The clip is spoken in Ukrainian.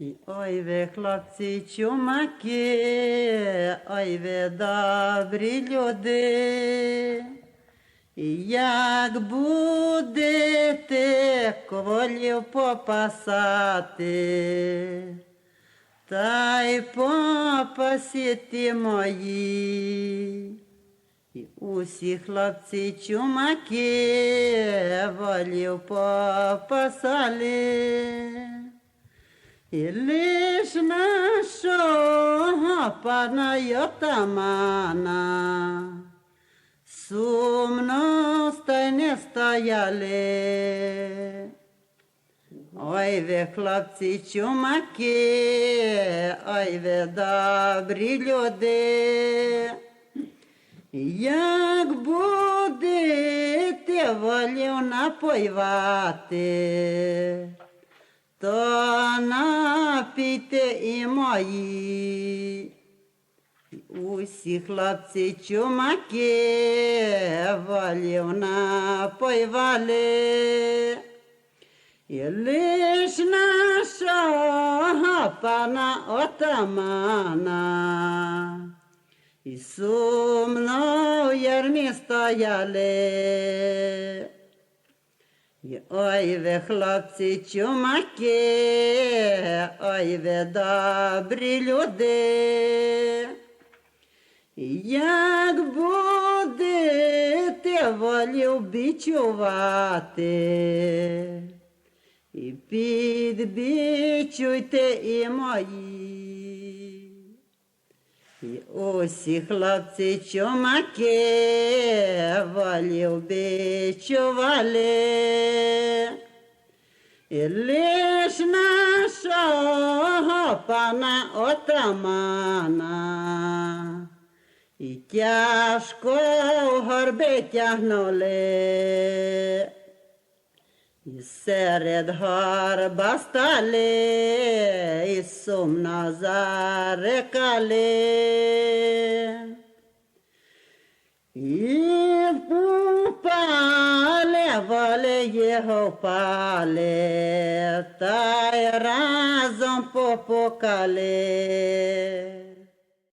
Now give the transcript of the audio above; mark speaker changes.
Speaker 1: І ой ви, хлопці, чумаки, ой ви добрі люди. І як будете ковалів попасати, та й попасіти мої. І усі хлопці чумаки волів попасали. Нашого пана Йотамана сумно стайне стояли. Ой ви, хлопці, чумаки, ой ви добрі люди. Як будете волів напоювати, то напійте і мої. Усі хлопці чумаки волів напоювали. І лиш нашого пана отамана. І сумно в ярмі стояли. Ой ви, хлопці, чумаки, ой ви добрі люди. Як будете волів бичувати, і підбічуйте і мої. І усі хлопці чумаки волів бичували. І лиш нашого пана отамана. І тяжко в горби тягнули. І серед горба стали, і сумно зарекали. І воли його впали, та й разом попукали.